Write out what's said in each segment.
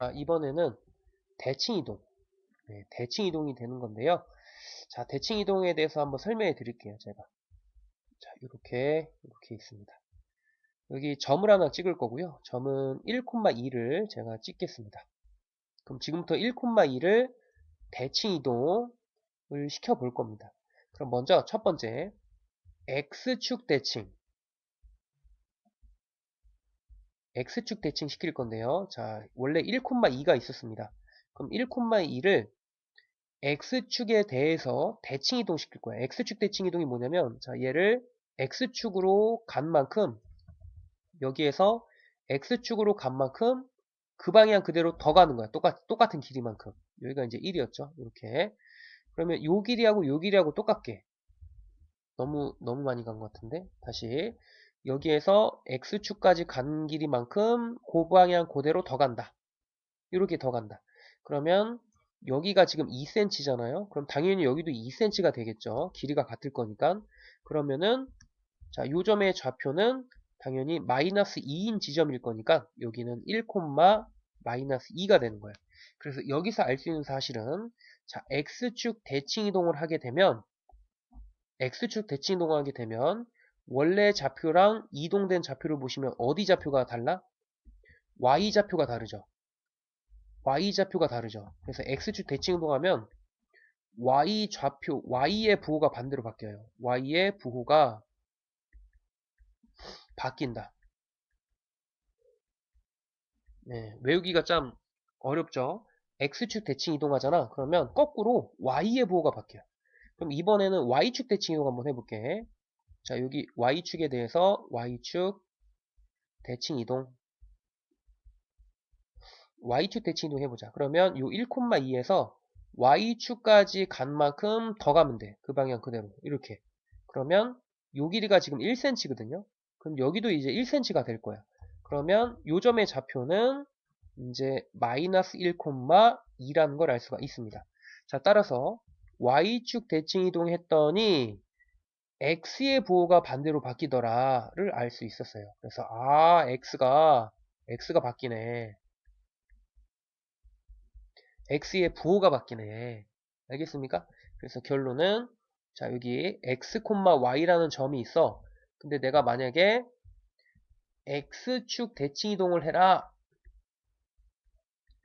아, 이번에는 대칭 이동. 네, 대칭 이동이 되는 건데요. 자, 대칭 이동에 대해서 한번 설명해 드릴게요, 제가. 자, 이렇게, 이렇게 있습니다. 여기 점을 하나 찍을 거고요. 점은 1,2를 제가 찍겠습니다. 그럼 지금부터 1,2를 대칭 이동을 시켜 볼 겁니다. 그럼 먼저 첫 번째, X축 대칭. X축 대칭 시킬 건데요. 자, 원래 1,2가 있었습니다. 그럼 1,2를 X축에 대해서 대칭 이동 시킬 거예요. X축 대칭 이동이 뭐냐면, 자, 얘를 X축으로 간 만큼, 여기에서 X축으로 간 만큼, 그 방향 그대로 더 가는 거야. 똑같, 똑같은 길이만큼. 여기가 이제 1이었죠. 이렇게. 그러면 요 길이하고 요 길이하고 똑같게. 너무, 너무 많이 간 것 같은데. 다시. 여기에서 X축까지 간 길이만큼 그 방향 그대로 더 간다. 이렇게 더 간다. 그러면 여기가 지금 2cm잖아요. 그럼 당연히 여기도 2cm가 되겠죠. 길이가 같을 거니까. 그러면은 자, 요 점의 좌표는 당연히 마이너스 2인 지점일 거니까 여기는 1, 마이너스 2가 되는 거예요. 그래서 여기서 알 수 있는 사실은 자, x축 대칭 이동을 하게 되면 x축 대칭 이동을 하게 되면 원래 좌표랑 이동된 좌표를 보시면 어디 좌표가 달라? y좌표가 다르죠. y좌표가 다르죠. 그래서 x축 대칭 이동하면 y좌표, y의 부호가 반대로 바뀌어요. y의 부호가 바뀐다. 네, 외우기가 참 어렵죠. x축 대칭 이동하잖아. 그러면 거꾸로 y의 부호가 바뀌어요. 그럼 이번에는 y축 대칭 이동 한번 해볼게. 자, 여기 y축에 대해서 y축 대칭 이동 y축 대칭 이동 해보자. 그러면 요 1,2에서 y축까지 간 만큼 더 가면 돼. 그 방향 그대로. 이렇게. 그러면 요 길이가 지금 1cm거든요. 그럼 여기도 이제 1cm가 될 거야. 그러면 요 점의 좌표는 이제 마이너스 1,2라는 걸 알 수가 있습니다. 자, 따라서 y축 대칭 이동했더니 x의 부호가 반대로 바뀌더라를 알 수 있었어요. 그래서 아 x가 x가 바뀌네. x의 부호가 바뀌네. 알겠습니까? 그래서 결론은 자 여기 x, y라는 점이 있어. 근데 내가 만약에 x축 대칭 이동을 해라.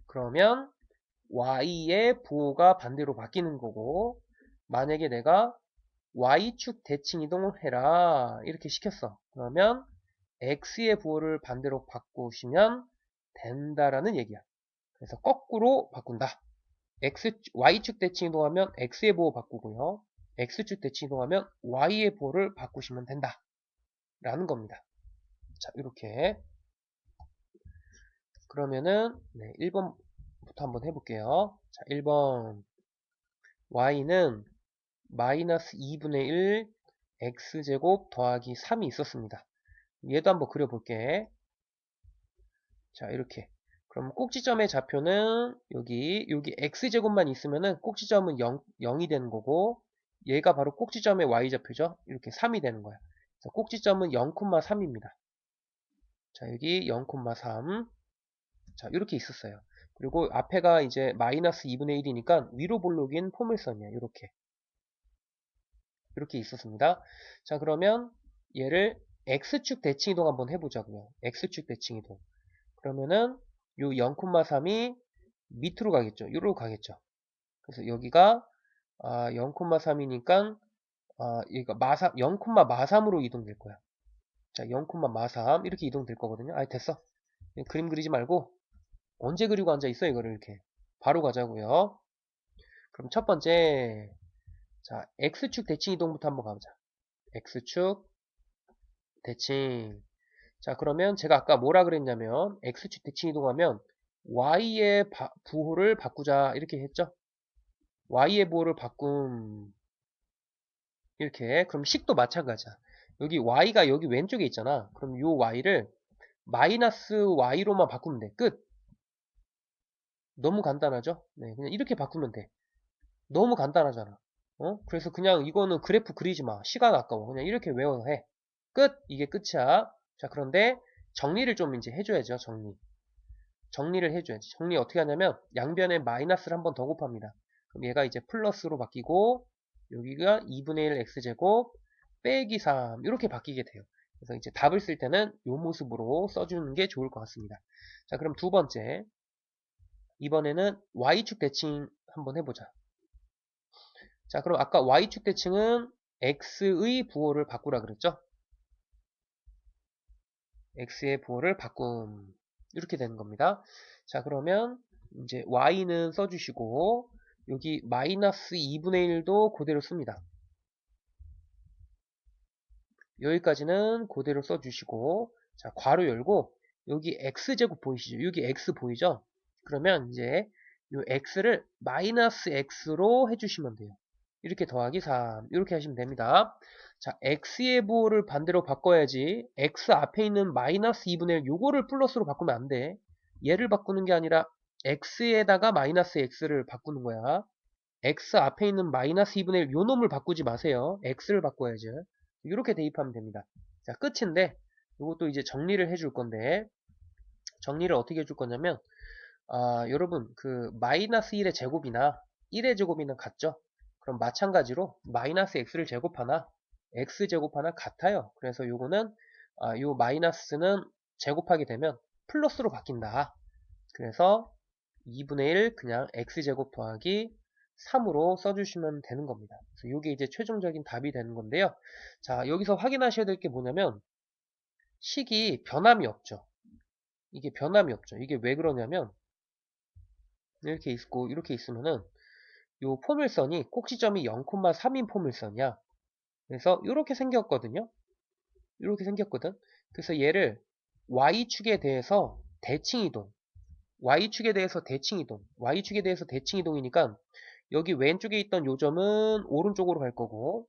그러면 y의 부호가 반대로 바뀌는 거고 만약에 내가 y축 대칭 이동을 해라 이렇게 시켰어. 그러면 x의 부호를 반대로 바꾸시면 된다라는 얘기야. 그래서 거꾸로 바꾼다. x, y축 대칭 이동하면 x의 부호 바꾸고요. x축 대칭 이동하면 y의 부호를 바꾸시면 된다. 라는 겁니다. 자, 이렇게. 그러면은, 네, 1번부터 한번 해볼게요. 자, 1번. y는 마이너스 2분의 1 x제곱 더하기 3이 있었습니다. 얘도 한번 그려볼게. 자, 이렇게. 그럼 꼭지점의 좌표는 여기, 여기 x제곱만 있으면은 꼭지점은 0, 0이 되는 거고, 얘가 바로 꼭지점의 y좌표죠. 이렇게 3이 되는 거야. 그래서 꼭지점은 0,3입니다. 자, 여기 0,3. 자, 이렇게 있었어요. 그리고 앞에가 이제 마이너스 2분의 1이니까 위로 볼록인 포물선이야. 이렇게. 이렇게 있었습니다. 자, 그러면 얘를 x축 대칭 이동 한번 해보자고요. x축 대칭 이동. 그러면은 요 0,3이 밑으로 가겠죠. 요로 가겠죠. 그래서 여기가 아, 0,3이니까 아, 얘가 마삼 0,마삼으로 이동될 거야. 자, 0,마삼 이렇게 이동될 거거든요. 아, 됐어. 그림 그리지 말고 언제 그리고 앉아 있어 이거를 이렇게 바로 가자고요. 그럼 첫 번째 자, x축 대칭 이동부터 한번 가보자. x축 대칭 자, 그러면 제가 아까 뭐라 그랬냐면 x축 대칭 이동하면 y의 바, 부호를 바꾸자 이렇게 했죠. y의 부호를 바꿈 이렇게 그럼 식도 마찬가지야. 여기 y가 여기 왼쪽에 있잖아. 그럼 요 y를 마이너스 y로만 바꾸면 돼. 끝. 너무 간단하죠? 네, 그냥 이렇게 바꾸면 돼. 너무 간단하잖아. 어? 그래서 그냥 이거는 그래프 그리지 마. 시간 아까워. 그냥 이렇게 외워서 해. 끝! 이게 끝이야. 자, 그런데 정리를 좀 이제 해줘야죠, 정리. 정리를 해줘야지. 정리 어떻게 하냐면 양변에 마이너스를 한 번 더 곱합니다. 그럼 얘가 이제 플러스로 바뀌고 여기가 2분의 1 x제곱 빼기 3 이렇게 바뀌게 돼요. 그래서 이제 답을 쓸 때는 이 모습으로 써주는 게 좋을 것 같습니다. 자 그럼 두 번째 이번에는 y축 대칭 한번 해보자. 자 그럼 아까 y축 대칭은 x의 부호를 바꾸라 그랬죠? x의 부호를 바꿈 이렇게 되는 겁니다. 자 그러면 이제 y는 써주시고 여기 마이너스 2분의 1도 그대로 씁니다. 여기까지는 그대로 써주시고 자 괄호 열고 여기 x제곱 보이시죠? 여기 x 보이죠? 그러면 이제 이 x를 마이너스 x로 해주시면 돼요. 이렇게 더하기 3 이렇게 하시면 됩니다. 자 x의 부호를 반대로 바꿔야지 x 앞에 있는 마이너스 2분의 1 요거를 플러스로 바꾸면 안 돼. 얘를 바꾸는 게 아니라 x에다가 마이너스 x를 바꾸는 거야. x 앞에 있는 마이너스 2분의 1 요 놈을 바꾸지 마세요. x를 바꿔야죠. 이렇게 대입하면 됩니다. 자 끝인데 이것도 이제 정리를 해줄 건데 정리를 어떻게 해줄 거냐면 아, 여러분 그 마이너스 1의 제곱이나 1의 제곱이는 같죠? 그럼 마찬가지로 마이너스 x를 제곱하나 x 제곱하나 같아요. 그래서 요거는 아, 요 마이너스는 제곱하게 되면 플러스로 바뀐다. 그래서 2분의 1 그냥 x제곱 더하기 3으로 써주시면 되는 겁니다. 그래서 이게 이제 최종적인 답이 되는 건데요. 자, 여기서 확인하셔야 될 게 뭐냐면 식이 변함이 없죠. 이게 변함이 없죠. 이게 왜 그러냐면 이렇게 있고 이렇게 있으면은 요 포물선이 꼭지점이 0,3인 포물선이야. 그래서 이렇게 생겼거든요. 이렇게 생겼거든. 그래서 얘를 y축에 대해서 대칭이동 y축에 대해서 대칭이동 y축에 대해서 대칭이동이니까 여기 왼쪽에 있던 요점은 오른쪽으로 갈 거고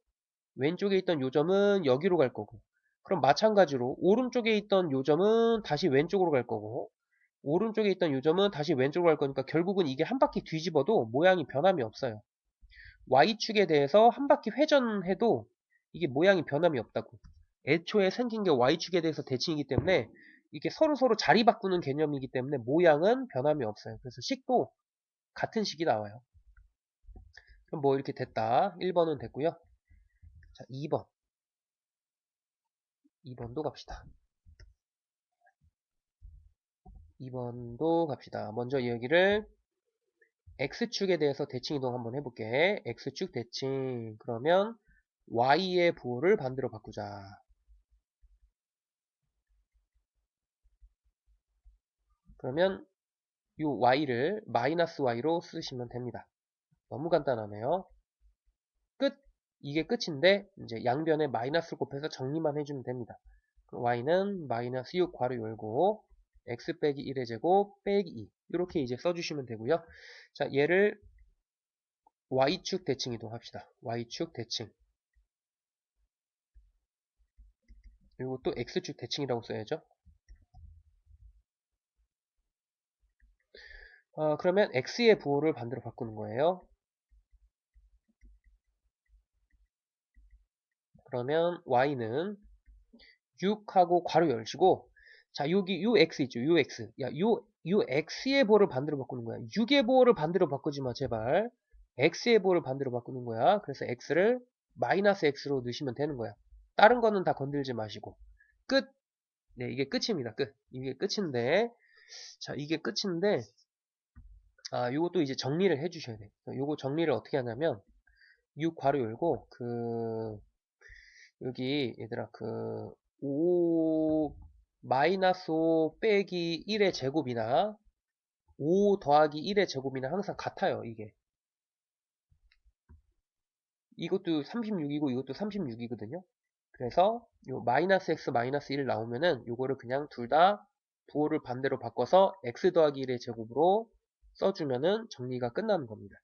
왼쪽에 있던 요점은 여기로 갈 거고 그럼 마찬가지로 오른쪽에 있던 요점은 다시 왼쪽으로 갈 거고 오른쪽에 있던 요점은 다시 왼쪽으로 갈 거니까 결국은 이게 한 바퀴 뒤집어도 모양이 변함이 없어요. Y축에 대해서 한 바퀴 회전해도 이게 모양이 변함이 없다고. 애초에 생긴 게 Y축에 대해서 대칭이기 때문에 이게 서로서로 자리 바꾸는 개념이기 때문에 모양은 변함이 없어요. 그래서 식도 같은 식이 나와요. 그럼 뭐 이렇게 됐다. 1번은 됐고요. 자, 2번. 2번도 갑시다. 2번도 갑시다. 먼저 여기를 X축에 대해서 대칭 이동 한번 해볼게. X축 대칭. 그러면 Y의 부호를 반대로 바꾸자. 그러면 이 Y를 마이너스 Y로 쓰시면 됩니다. 너무 간단하네요. 끝! 이게 끝인데 이제 양변에 마이너스 곱해서 정리만 해주면 됩니다. y는 마이너스 6 괄호 열고 x 빼기 1의 제곱 빼기 2 이렇게 이제 써주시면 되고요. 자 얘를 y축 대칭 이동합시다. y축 대칭 그리고 또 x축 대칭이라고 써야죠. 어, 그러면 x의 부호를 반대로 바꾸는 거예요. 그러면 y는 6하고 괄호 열시고 자 여기 ux 있죠 ux. 야 요, 요 x의 보를 반대로 바꾸는 거야. 6의 보를 반대로 바꾸지 마 제발. x의 보를 반대로 바꾸는 거야. 그래서 x를 마이너스 x로 넣으시면 되는 거야. 다른 거는 다 건들지 마시고. 끝. 네, 이게 끝입니다. 끝. 이게 끝인데, 자, 이게 끝인데, 아, 요것도 이제 정리를 해주셔야 돼. 요거 정리를 어떻게 하냐면, 6 괄호 열고, 그, 여기 얘들아 그 5 마이너스 5 빼기 1의 제곱이나 5 더하기 1의 제곱이나 항상 같아요 이게. 이것도 36이고 이것도 36이거든요. 그래서 요 마이너스 x 마이너스 1 나오면은 요거를 그냥 둘 다 부호를 반대로 바꿔서 x 더하기 1의 제곱으로 써주면은 정리가 끝나는 겁니다